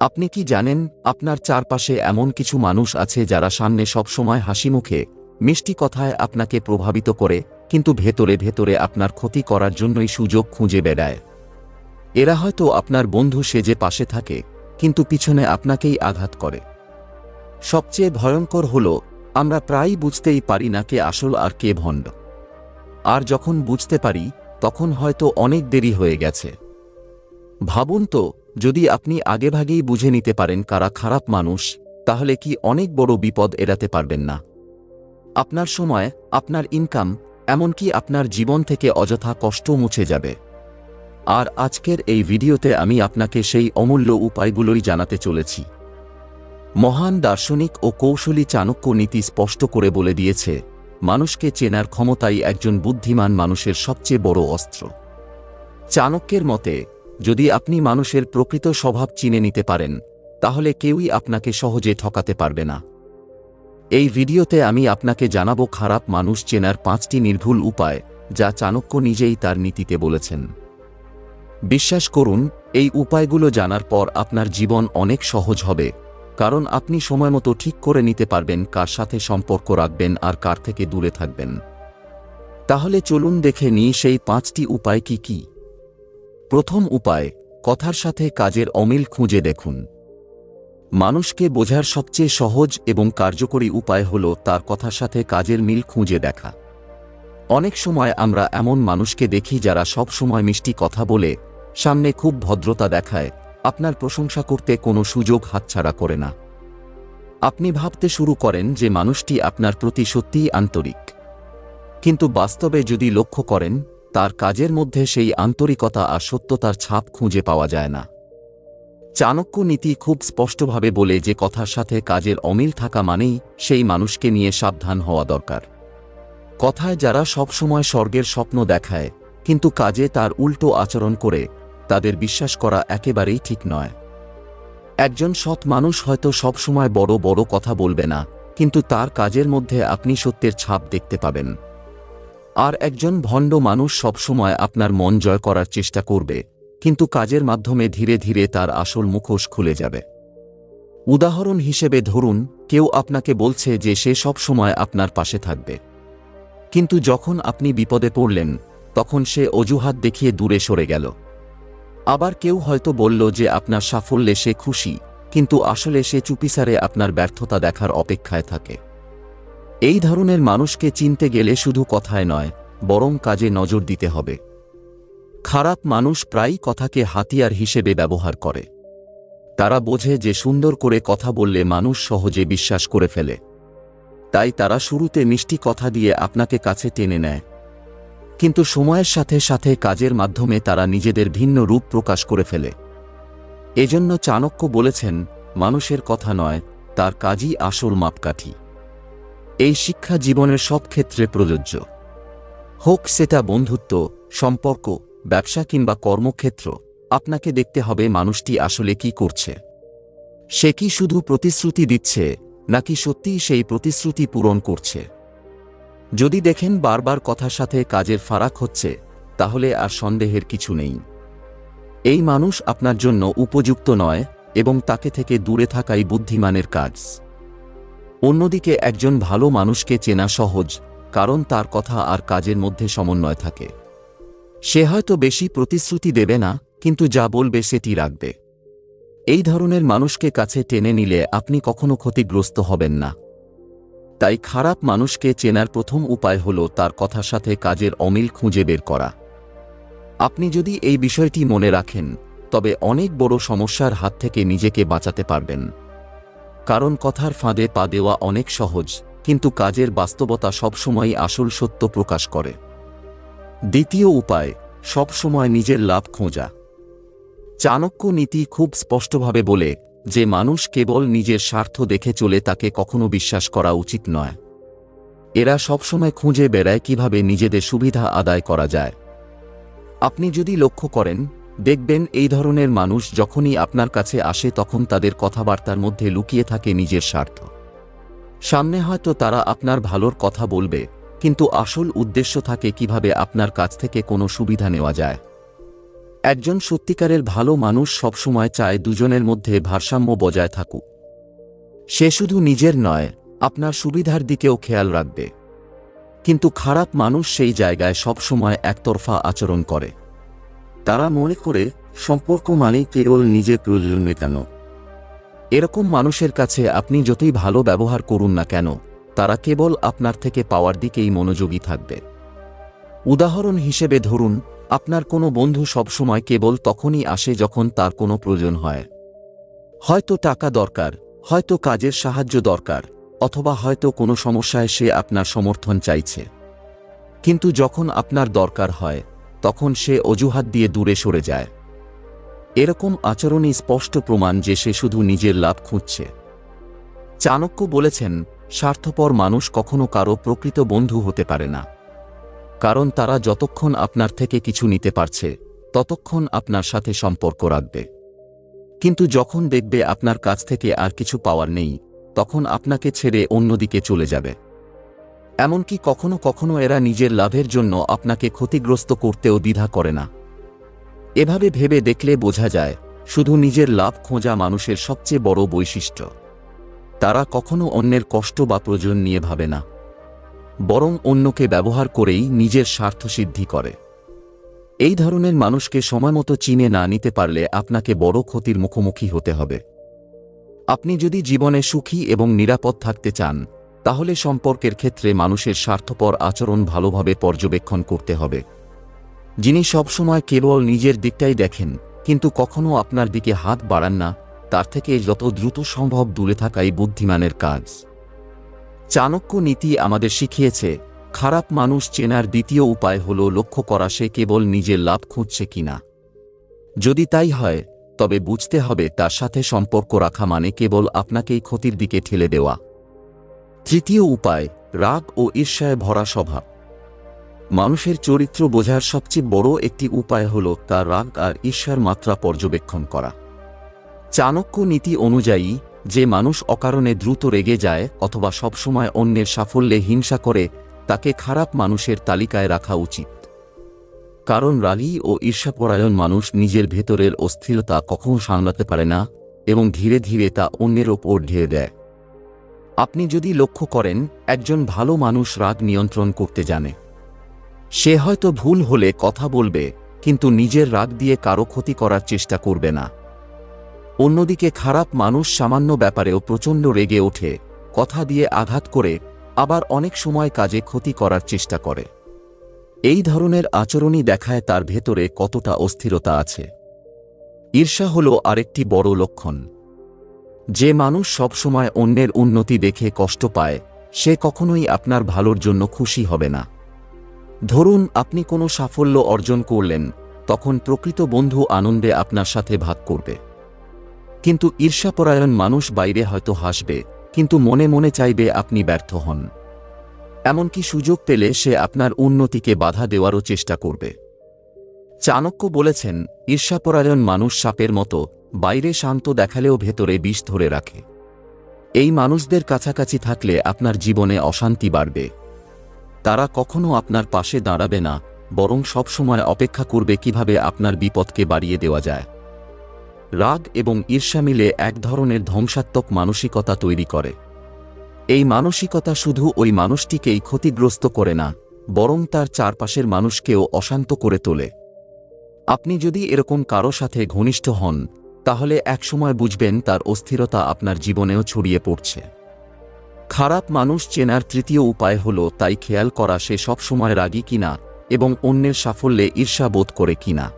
আপনি কি জানেন, আপনার চারপাশে এমন কিছু মানুষ আছে যারা সামনে সবসময় হাসি মুখে, মিষ্টি কথায় আপনাকে প্রভাবিত করে, কিন্তু ভেতরে ভেতরে আপনার ক্ষতি করার জন্যই সুযোগ খুঁজে বেড়ায়। এরা হয়তো আপনার বন্ধু সেজে পাশে থাকে, কিন্তু পিছনে আপনাকেই আঘাত করে। সবচেয়ে ভয়ঙ্কর হল, আমরা প্রায়ই বুঝতেই পারি না কে আসল আর কে ভণ্ড। আর যখন বুঝতে পারি, তখন হয়তো অনেক দেরি হয়ে গেছে। ভাবুন তো যদি আপনি আগেভাগেই বুঝে নিতে পারেন কারা খারাপ মানুষ, তাহলে কি অনেক বড় বিপদ এড়াতে পারবেন না। আপনার সময়, আপনার ইনকাম এমনকি আপনার জীবন থেকে অযথা কষ্ট মুছে যাবে। আর আজকের এই ভিডিওতে আমি আপনাকে সেই অমূল্য উপায়গুলোই জানাতে চলেছি। মহান দার্শনিক ও কৌশলী চাণক্য নীতি স্পষ্ট করে বলে দিয়েছে, মানুষকে চেনার ক্ষমতাই একজন বুদ্ধিমান মানুষের সবচেয়ে বড় অস্ত্র। চাণক্যের মতে যদি আপনি মানুষের প্রকৃত স্বভাব চিনে নিতে পারেন, তাহলে কেউই আপনাকে সহজে ঠকাতে পারবে না। এই ভিডিওতে আমি আপনাকে জানাব খারাপ মানুষ চেনার পাঁচটি নির্ভুল উপায়, যা চাণক্য নিজেই তার নীতিতে বলেছেন। বিশ্বাস করুন, এই উপায়গুলো জানার পর আপনার জীবন অনেক সহজ হবে, কারণ আপনি সময়মতো ঠিক করে নিতে পারবেন কার সাথে সম্পর্ক রাখবেন আর কার থেকে দূরে থাকবেন। তাহলে চলুন দেখে নিই সেই পাঁচটি উপায় কি কি। প্রথম উপায়, কথার সাথে কাজের অমিল খুঁজে দেখুন। মানুষকে বোঝার সবচেয়ে সহজ এবং কার্যকরী উপায় হল তার কথার সাথে কাজের মিল খুঁজে দেখা। অনেক সময় আমরা এমন মানুষকে দেখি যারা সব সময় মিষ্টি কথা বলে, সামনে খুব ভদ্রতা দেখায়, আপনার প্রশংসা করতে কোনো সুযোগ হাতছাড়া করে না। আপনি ভাবতে শুরু করেন যে মানুষটি আপনার প্রতি সত্যিই আন্তরিক। কিন্তু বাস্তবে যদি লক্ষ্য করেন তার কাজের মধ্যে সেই আন্তরিকতা আর সত্যতার ছাপ খুঁজে পাওয়া যায় না। চাণক্য নীতি খুব স্পষ্টভাবে বলে যে কথার সাথে কাজের অমিল থাকা মানেই সেই মানুষকে নিয়ে সাবধান হওয়া দরকার। কথায় যারা সবসময় স্বর্গের স্বপ্ন দেখায়, কিন্তু কাজে তার উল্টো আচরণ করে, তাদের বিশ্বাস করা একেবারেই ঠিক নয়। একজন সৎ মানুষ হয়তো সবসময় বড় বড় কথা বলবে না, কিন্তু তার কাজের মধ্যে আপনি সত্যের ছাপ দেখতে পাবেন। আর একজন ভণ্ড মানুষ সবসময় আপনার মন জয় করার চেষ্টা করবে, কিন্তু কাজের মাধ্যমে ধীরে ধীরে তার আসল মুখোশ খুলে যাবে। উদাহরণ হিসেবে ধরুন, কেউ আপনাকে বলছে যে সে সব সময় আপনার পাশে থাকবে। কিন্তু যখন আপনি বিপদে পড়লেন, তখন সে অজুহাত দেখিয়ে দূরে সরে গেল। আবার কেউ হয়তো বলল যে আপনার সাফল্যে সে খুশি, কিন্তু আসলে সে চুপিসারে আপনার ব্যর্থতা দেখার অপেক্ষায় থাকে। এই ধরনের মানুষকে চিনতে গেলে শুধু কথায় নয়, বরং কাজে নজর দিতে হবে। খারাপ মানুষ প্রায়ই কথাকে হাতিয়ার হিসেবে ব্যবহার করে। তারা বোঝে যে সুন্দর করে কথা বললে মানুষ সহজে বিশ্বাস করে ফেলে। তাই তারা শুরুতে মিষ্টি কথা দিয়ে আপনাকে কাছে টেনে নেয়। কিন্তু সময়ের সাথে সাথে কাজের মাধ্যমে তারা নিজেদের ভিন্ন রূপ প্রকাশ করে ফেলে। এজন্য চাণক্য বলেছেন, মানুষের কথা নয়, তার কাজই আসল মাপকাঠি। এই শিক্ষা জীবনের সব ক্ষেত্রে প্রযোজ্য। হোক সেটা বন্ধুত্ব, সম্পর্ক, ব্যবসা কিংবা কর্মক্ষেত্র, আপনাকে দেখতে হবে মানুষটি আসলে কি করছে। সে কি শুধু প্রতিশ্রুতি দিচ্ছে, নাকি সত্যিই সেই প্রতিশ্রুতি পূরণ করছে? যদি দেখেন বারবার কথার সাথে কাজের ফারাক হচ্ছে, তাহলে আর সন্দেহের কিছু নেই। এই মানুষ আপনার জন্য উপযুক্ত নয় এবং তাকে থেকে দূরে থাকাই বুদ্ধিমানের কাজ। অন্যদিকে একজন ভালো মানুষকে চেনা সহজ, কারণ তার কথা আর কাজের মধ্যে সমন্বয় থাকে। সে হয়তো বেশি প্রতিশ্রুতি দেবে না, কিন্তু যা বলবে সেটি রাখবে। এই ধরনের মানুষকে কাছে টেনে নিলে আপনি কখনো ক্ষতিগ্রস্ত হবেন না। তাই খারাপ মানুষকে চেনার প্রথম উপায় হল তার কথার সাথে কাজের অমিল খুঁজে বের করা। আপনি যদি এই বিষয়টি মনে রাখেন, তবে অনেক বড় সমস্যার হাত থেকে নিজেকে বাঁচাতে পারবেন। কারণ কথার ফাঁদে পা দেওয়া অনেক সহজ, কিন্তু কাজের বাস্তবতা সবসময়ই আসল সত্য প্রকাশ করে। দ্বিতীয় উপায়, সবসময় নিজের লাভ খোঁজা। চাণক্য নীতি খুব স্পষ্টভাবে বলে যে মানুষ কেবল নিজের স্বার্থ দেখে চলে তাকে কখনো বিশ্বাস করা উচিত নয়। এরা সবসময় খুঁজে বেড়ায় কীভাবে নিজেদের সুবিধা আদায় করা যায়। আপনি যদি লক্ষ্য করেন দেখবেন, এই ধরনের মানুষ যখনই আপনার কাছে আসে তখন তাদের কথাবার্তার মধ্যে লুকিয়ে থাকে নিজের স্বার্থ। সামনে হয়তো তারা আপনার ভালোর কথা বলবে, কিন্তু আসল উদ্দেশ্য থাকে কীভাবে আপনার কাছ থেকে কোনো সুবিধা নেওয়া যায়। একজন সত্যিকারের ভালো মানুষ সবসময় চায় দুজনের মধ্যে ভারসাম্য বজায় থাকুক। সে শুধু নিজের নয়, আপনার সুবিধার দিকেও খেয়াল রাখবে। কিন্তু খারাপ মানুষ সেই জায়গায় সবসময় একতরফা আচরণ করে। তারা মনে করে, সম্পর্ক মানেই কেবল নিজের প্রয়োজন মেটানো। এরকম মানুষের কাছে আপনি যতই ভালো ব্যবহার করুন না কেন, তারা কেবল আপনার থেকে পাওয়ার দিকেই মনোযোগী থাকবে। উদাহরণ হিসেবে ধরুন, আপনার কোনো বন্ধু সবসময় কেবল তখনই আসে যখন তার কোনো প্রয়োজন হয়। হয়তো টাকা দরকার, হয়তো কাজের সাহায্য দরকার, অথবা হয়তো কোনো সমস্যায় সে আপনার সমর্থন চাইছে। কিন্তু যখন আপনার দরকার হয় তখন সে অজুহাত দিয়ে দূরে সরে যায়। এরকম আচরণই স্পষ্ট প্রমাণ যে সে শুধু নিজের লাভ খুঁজছে। চাণক্য বলেছেন, স্বার্থপর মানুষ কখনো কারও প্রকৃত বন্ধু হতে পারে না। কারণ তারা যতক্ষণ আপনার থেকে কিছু নিতে পারছে, ততক্ষণ আপনার সাথে সম্পর্ক রাখবে। কিন্তু যখন দেখবে আপনার কাছ থেকে আর কিছু পাওয়ার নেই, তখন আপনাকে ছেড়ে অন্যদিকে চলে যাবে। এমনকি কখনো কখনো এরা নিজের লাভের জন্য আপনাকে ক্ষতিগ্রস্ত করতেও দ্বিধা করে না। এভাবে ভেবে দেখলে বোঝা যায়, শুধু নিজের লাভ খোঁজা মানুষের সবচেয়ে বড় বৈশিষ্ট্য। তারা কখনো অন্যের কষ্ট বা প্রয়োজন নিয়ে ভাবে না। বরং অন্যকে ব্যবহার করেই নিজের স্বার্থ সিদ্ধি করে। এই ধরনের মানুষকে সময়মতো চিনে না নিতে পারলে আপনাকে বড় ক্ষতির মুখোমুখি হতে হবে। আপনি যদি জীবনে সুখী এবং নিরাপদ থাকতে চান তাহলে সম্পর্কের ক্ষেত্রে মানুষের স্বার্থপর আচরণ ভালোভাবে পর্যবেক্ষণ করতে হবে। যিনি সবসময় কেবল নিজের দিকটাই দেখেন, কিন্তু কখনো আপনার দিকে হাত বাড়ান না, তার থেকে যত দ্রুত সম্ভব দূরে থাকাই বুদ্ধিমানের কাজ। চাণক্য নীতি আমাদের শিখিয়েছে, খারাপ মানুষ চেনার দ্বিতীয় উপায় হল লক্ষ্য করা সে কেবল নিজের লাভ খুঁজছে কিনা। যদি তাই হয়, তবে বুঝতে হবে তার সাথে সম্পর্ক রাখা মানে কেবল আপনাকেই ক্ষতির দিকে ঠেলে দেওয়া। তৃতীয় উপায়, রাগ ও ঈর্ষায় ভরা স্বভাব। মানুষের চরিত্র বোঝার সবচেয়ে বড় একটি উপায় হল তার রাগ আর ঈর্ষার মাত্রা পর্যবেক্ষণ করা। চাণক্য নীতি অনুযায়ী, যে মানুষ অকারণে দ্রুত রেগে যায় অথবা সবসময় অন্যের সাফল্যে হিংসা করে, তাকে খারাপ মানুষের তালিকায় রাখা উচিত। কারণ রাগী ও ঈর্ষাপরায়ণ মানুষ নিজের ভেতরের অস্থিরতা কখনো সামলাতে পারে না এবং ধীরে ধীরে তা অন্যের ওপর ঢেলে দেয়। আপনি যদি লক্ষ্য করেন, একজন ভালো মানুষ রাগ নিয়ন্ত্রণ করতে জানে। সে হয়তো ভুল হলে কথা বলবে, কিন্তু নিজের রাগ দিয়ে কারও ক্ষতি করার চেষ্টা করবে না। অন্যদিকে খারাপ মানুষ সামান্য ব্যাপারেও প্রচণ্ড রেগে ওঠে, কথা দিয়ে আঘাত করে, আবার অনেক সময় কাজে ক্ষতি করার চেষ্টা করে। এই ধরনের আচরণই দেখায় তার ভেতরে কতটা অস্থিরতা আছে। ঈর্ষা হল আরেকটি বড় লক্ষণ। যে মানুষ সবসময় অন্যের উন্নতি দেখে কষ্ট পায়, সে কখনোই আপনার ভালোর জন্য খুশি হবে না। ধরুন, আপনি কোনো সাফল্য অর্জন করলেন, তখন প্রকৃত বন্ধু আনন্দে আপনার সাথে ভাগ করবে। কিন্তু ঈর্ষাপরায়ণ মানুষ বাইরে হয়তো হাসবে, কিন্তু মনে মনে চাইবে আপনি ব্যর্থ হন। এমনকি সুযোগ পেলে সে আপনার উন্নতিকে বাধা দেওয়ারও চেষ্টা করবে। চাণক্য বলেছেন, ঈর্ষাপরায়ণ মানুষ সাপের মতো বাইরে শান্ত দেখালেও ভেতরে বিষ ধরে রাখে। এই মানুষদের কাছাকাছি থাকলে আপনার জীবনে অশান্তি বাড়বে। তারা কখনো আপনার পাশে দাঁড়াবে না, বরং সবসময় অপেক্ষা করবে কীভাবে আপনার বিপদকে বাড়িয়ে দেওয়া যায়। রাগ এবং ঈর্ষা মিলে এক ধরনের ধ্বংসাত্মক মানসিকতা তৈরি করে। এই মানসিকতা শুধু ওই মানুষটিকেই ক্ষতিগ্রস্ত করে না, বরং তার চারপাশের মানুষকেও অশান্ত করে তোলে। আপনি যদি এরকম কারও সাথে ঘনিষ্ঠ হন তাহলে একসময় বুঝবেন তার অস্থিরতা আপনার জীবনেও ছড়িয়ে পড়ছে। খারাপ মানুষ চেনার তৃতীয় উপায় হল তাই খেয়াল করা সে সবসময় রাগী কিনা এবং অন্যের সাফল্যে ঈর্ষা বোধ করে কিনা।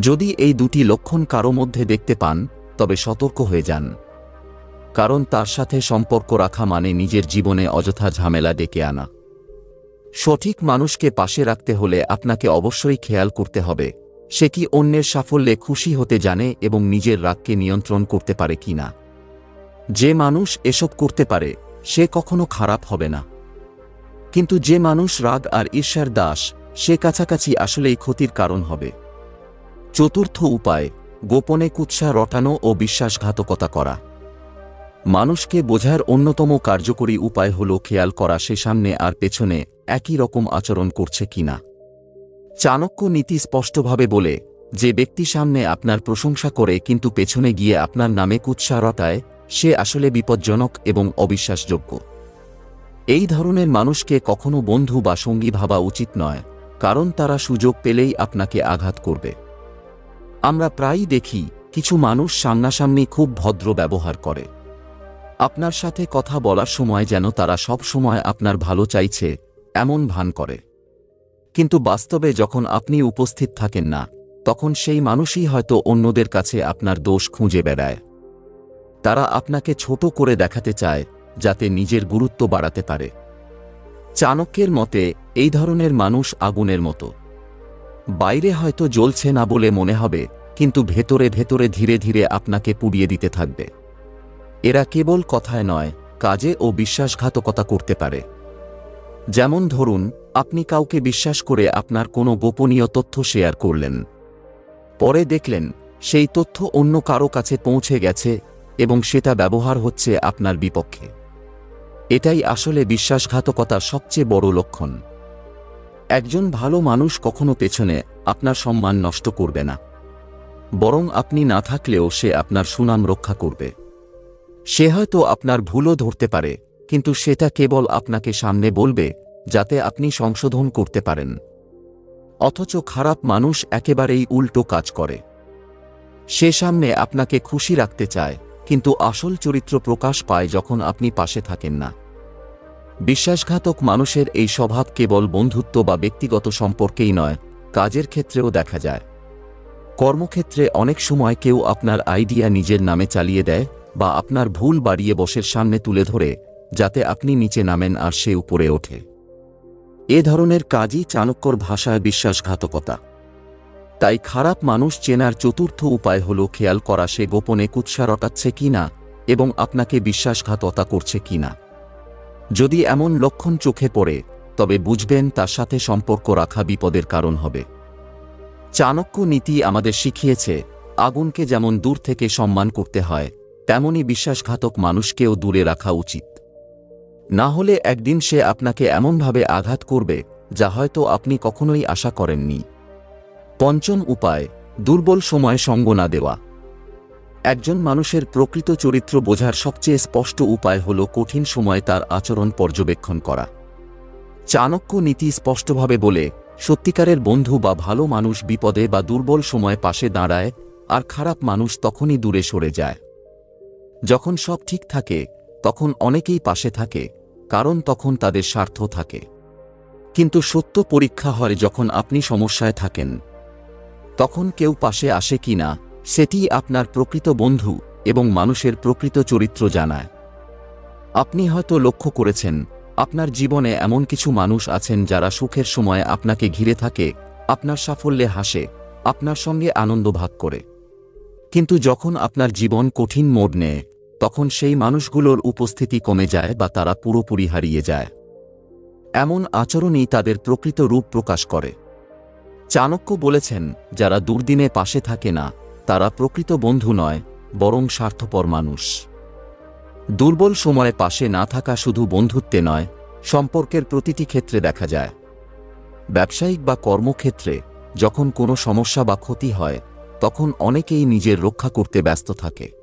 যদি এই দুটি লক্ষণ কারও মধ্যে দেখতে পান, তবে সতর্ক হয়ে যান। কারণ তার সাথে সম্পর্ক রাখা মানে নিজের জীবনে অযথা ঝামেলা ডেকে আনা। সঠিক মানুষকে পাশে রাখতে হলে আপনাকে অবশ্যই খেয়াল করতে হবে। সে কি অন্যের সাফল্যে খুশি হতে জানে এবং নিজের রাগকে নিয়ন্ত্রণ করতে পারে কিনা যে মানুষ এসব করতে পারে, সে কখনো খারাপ হবে না। কিন্তু যে মানুষ রাগ আর ঈর্ষার দাস, সে কাছাকাছি আসলেই ক্ষতির কারণ হবে। চতুর্থ উপায়, গোপনে কুৎসা রটানো ও বিশ্বাসঘাতকতা করা। মানুষকে বোঝার অন্যতম কার্যকরী উপায় হল খেয়াল করা সে সামনে আর পেছনে একই রকম আচরণ করছে কিনা চাণক্য নীতি স্পষ্টভাবে বলে, যে ব্যক্তি সামনে আপনার প্রশংসা করে কিন্তু পেছনে গিয়ে আপনার নামে কুৎসা রটায়, সে আসলে বিপজ্জনক এবং অবিশ্বাসযোগ্য। এই ধরনের মানুষকে কখনো বন্ধু বা সঙ্গী ভাবা উচিত নয়, কারণ তারা সুযোগ পেলেই আপনাকে আঘাত করবে। আমরা প্রায়ই দেখি, কিছু মানুষ সামনাসামনি খুব ভদ্র ব্যবহার করে। আপনার সাথে কথা বলার সময় যেন তারা সব সময় আপনার ভালো চাইছে, এমন ভান করে। কিন্তু বাস্তবে যখন আপনি উপস্থিত থাকেন না, তখন সেই মানুষই হয়তো অন্যদের কাছে আপনার দোষ খুঁজে বেড়ায়। তারা আপনাকে ছোট করে দেখাতে চায়, যাতে নিজের গুরুত্ব বাড়াতে পারে। চাণক্যের মতে, এই ধরনের মানুষ আগুনের মতো। বাইরে হয়তো জ্বলছে না বলে মনে হবে, কিন্তু ভেতরে ভেতরে ধীরে ধীরে আপনাকে পুড়িয়ে দিতে থাকবে। এরা কেবল কথায় নয়, কাজে ও বিশ্বাসঘাতকতা করতে পারে। যেমন ধরুন আপনি কাউকে বিশ্বাস করে আপনার কোনো গোপনীয় তথ্য শেয়ার করলেন। পরে দেখলেন, সেই তথ্য অন্য কারও কাছে পৌঁছে গেছে এবং সেটা ব্যবহার হচ্ছে আপনার বিপক্ষে। এটাই আসলে বিশ্বাসঘাতকতার সবচেয়ে বড় লক্ষণ। একজন ভালো মানুষ কখনো পেছনে আপনার সম্মান নষ্ট করবে না। বরং আপনি না থাকলেও সে আপনার সুনাম রক্ষা করবে। সে হয়তো আপনার ভুলও ধরতে পারে, কিন্তু সেটা কেবল আপনাকে সামনে বলবে যাতে আপনি সংশোধন করতে পারেন। অথচ খারাপ মানুষ একেবারেই উল্টো কাজ করে। সে সামনে আপনাকে খুশি রাখতে চায়, কিন্তু আসল চরিত্র প্রকাশ পায় যখন আপনি পাশে থাকেন না। বিশ্বাসঘাতক মানুষের এই স্বভাব কেবল বন্ধুত্ব বা ব্যক্তিগত সম্পর্কেই নয়, কাজের ক্ষেত্রেও দেখা যায়। কর্মক্ষেত্রে অনেক সময় কেউ আপনার আইডিয়া নিজের নামে চালিয়ে দেয় বা আপনার ভুল বাড়িয়ে বসের সামনে তুলে ধরে, যাতে আপনি নিচে নামেন আর সে উপরে ওঠে। এ ধরনের কাজই চাণক্যর ভাষায় বিশ্বাসঘাতকতা। তাই খারাপ মানুষ চেনার চতুর্থ উপায় হল খেয়াল করা সে গোপনে কুৎসা রটাচ্ছে কিনা এবং আপনাকে বিশ্বাসঘাততা করছে কিনা যদি এমন লক্ষণ চোখে পড়ে, তবে বুঝবেন তার সাথে সম্পর্ক রাখা বিপদের কারণ হবে। চাণক্য নীতি আমাদের শিখিয়েছে, আগুনকে যেমন দূর থেকে সম্মান করতে হয়, তেমনি বিশ্বাসঘাতক মানুষকেও দূরে রাখা উচিত। না হলে একদিন সে আপনাকে এমনভাবে আঘাত করবে, যা হয়তো আপনি কখনোই আশা করেননি। পঞ্চম উপায়, দুর্বল সময় সঙ্গ না দেওয়া। একজন মানুষের প্রকৃত চরিত্র বোঝার সবচেয়ে স্পষ্ট উপায় হল কঠিন সময় তার আচরণ পর্যবেক্ষণ করা। চাণক্য নীতি স্পষ্টভাবে বলে, সত্যিকারের বন্ধু বা ভালো মানুষ বিপদে বা দুর্বল সময় পাশে দাঁড়ায়, আর খারাপ মানুষ তখনই দূরে সরে যায়। যখন সব ঠিক থাকে, তখন অনেকেই পাশে থাকে। কারণ তখন তাদের স্বার্থ থাকে। কিন্তু সত্য পরীক্ষা হয় যখন আপনি সমস্যায় থাকেন। তখন কেউ পাশে আসে কি না, সেটি আপনার প্রকৃত বন্ধু এবং মানুষের প্রকৃত চরিত্র জানায়। আপনি হয়তো লক্ষ্য করেছেন, আপনার জীবনে এমন কিছু মানুষ আছেন যারা সুখের সময় আপনাকে ঘিরে থাকে, আপনার সাফল্যে হাসে, আপনার সঙ্গে আনন্দ ভাগ করে। কিন্তু যখন আপনার জীবন কঠিন মোড় নেয় তখন সেই মানুষগুলোর উপস্থিতি কমে যায় বা তারা পুরোপুরি হারিয়ে যায়। এমন আচরণই তাদের প্রকৃত রূপ প্রকাশ করে। চাণক্য বলেছেন, যারা দুর্দিনে পাশে থাকে না, তারা প্রকৃত বন্ধু নয়, বরং স্বার্থপর মানুষ। দুর্বল সময়ে পাশে না থাকা শুধু বন্ধুত্বে নয়, সম্পর্কের প্রতিটি ক্ষেত্রে দেখা যায়। ব্যবসায়িক বা কর্মক্ষেত্রে, যখন কোনো সমস্যা বা ক্ষতি হয়, তখন অনেকেই নিজের রক্ষা করতে ব্যস্ত থাকে।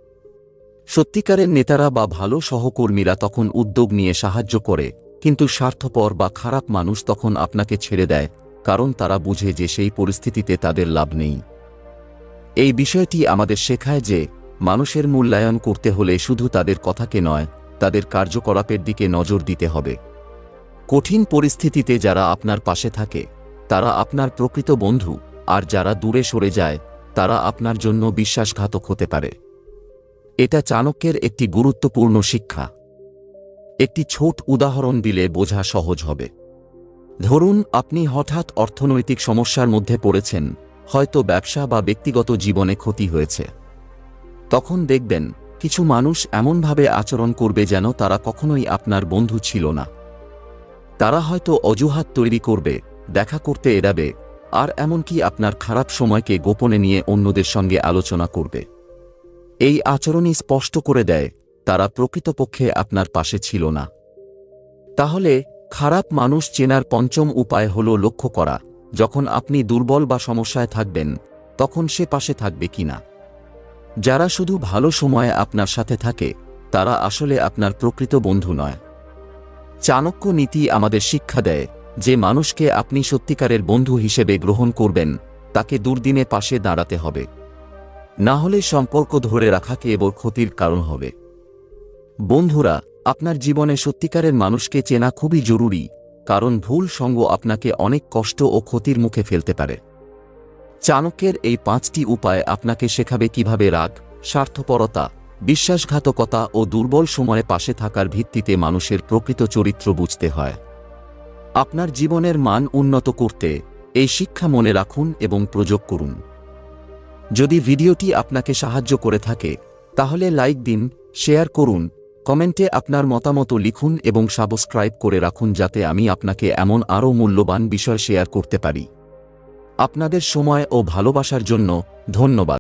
সত্যিকারের নেতারা বা ভালো সহকর্মীরা তখন উদ্যোগ নিয়ে সাহায্য করে, কিন্তু স্বার্থপর বা খারাপ মানুষ তখন আপনাকে ছেড়ে দেয়, কারণ তারা বুঝে যে সেই পরিস্থিতিতে তাদের লাভ নেই। এই বিষয়টি আমাদের শেখায় যে, মানুষের মূল্যায়ন করতে হলে শুধু তাদের কথাকে নয়, তাদের কার্যকলাপের দিকে নজর দিতে হবে। কঠিন পরিস্থিতিতে যারা আপনার পাশে থাকে, তারা আপনার প্রকৃত বন্ধু, আর যারা দূরে সরে যায়, তারা আপনার জন্য বিশ্বাসঘাতক হতে পারে। এটা চাণক্যের একটি গুরুত্বপূর্ণ শিক্ষা। একটি ছোট উদাহরণ দিলে বোঝা সহজ হবে। ধরুন, আপনি হঠাৎ অর্থনৈতিক সমস্যার মধ্যে পড়েছেন, হয়তো ব্যবসা বা ব্যক্তিগত জীবনে ক্ষতি হয়েছে। তখন দেখবেন, কিছু মানুষ এমনভাবে আচরণ করবে যেন তারা কখনোই আপনার বন্ধু ছিল না। তারা হয়তো অজুহাত তৈরি করবে, দেখা করতে এড়াবে, আর এমনকি আপনার খারাপ সময়কে গোপনে নিয়ে অন্যদের সঙ্গে আলোচনা করবে। এই আচরণই স্পষ্ট করে দেয়, তারা প্রকৃতপক্ষে আপনার পাশে ছিল না। তাহলে, খারাপ মানুষ চেনার পঞ্চম উপায় হল লক্ষ্য করা। যখন আপনি দুর্বল বা সমস্যায় থাকবেন, তখন সে পাশে থাকবে কিনা যারা শুধু ভালো সময়ে আপনার সাথে থাকে, তারা আসলে আপনার প্রকৃত বন্ধু নয়। চাণক্য নীতি আমাদের শিক্ষা দেয়, যে মানুষকে আপনি সত্যিকারের বন্ধু হিসেবে গ্রহণ করবেন, তাকে দুর্দিনে পাশে দাঁড়াতে হবে। না হলে সম্পর্ক ধরে রাখা কেবল ক্ষতির কারণ হবে। বন্ধুরা, আপনার জীবনে সত্যিকারের মানুষকে চেনা খুবই জরুরি, কারণ ভুল সঙ্গ আপনাকে অনেক কষ্ট ও ক্ষতির মুখে ফেলতে পারে। চাণক্যের এই পাঁচটি উপায় আপনাকে শেখাবে কীভাবে রাগ, স্বার্থপরতা, বিশ্বাসঘাতকতা ও দুর্বল সময়ে পাশে থাকার ভিত্তিতে মানুষের প্রকৃত চরিত্র বুঝতে হয়। আপনার জীবনের মান উন্নত করতে এই শিক্ষা মনে রাখুন এবং প্রযোগ করুন। যদি ভিডিওটি আপনাকে সাহায্য করে থাকে, তাহলে লাইক দিন, শেয়ার করুন, কমেন্টে আপনার মতামত লিখুন এবং সাবস্ক্রাইব করে রাখুন যাতে আমি আপনাকে এমন আরও মূল্যবান বিষয় শেয়ার করতে পারি। আপনাদের সময় ও ভালোবাসার জন্য ধন্যবাদ।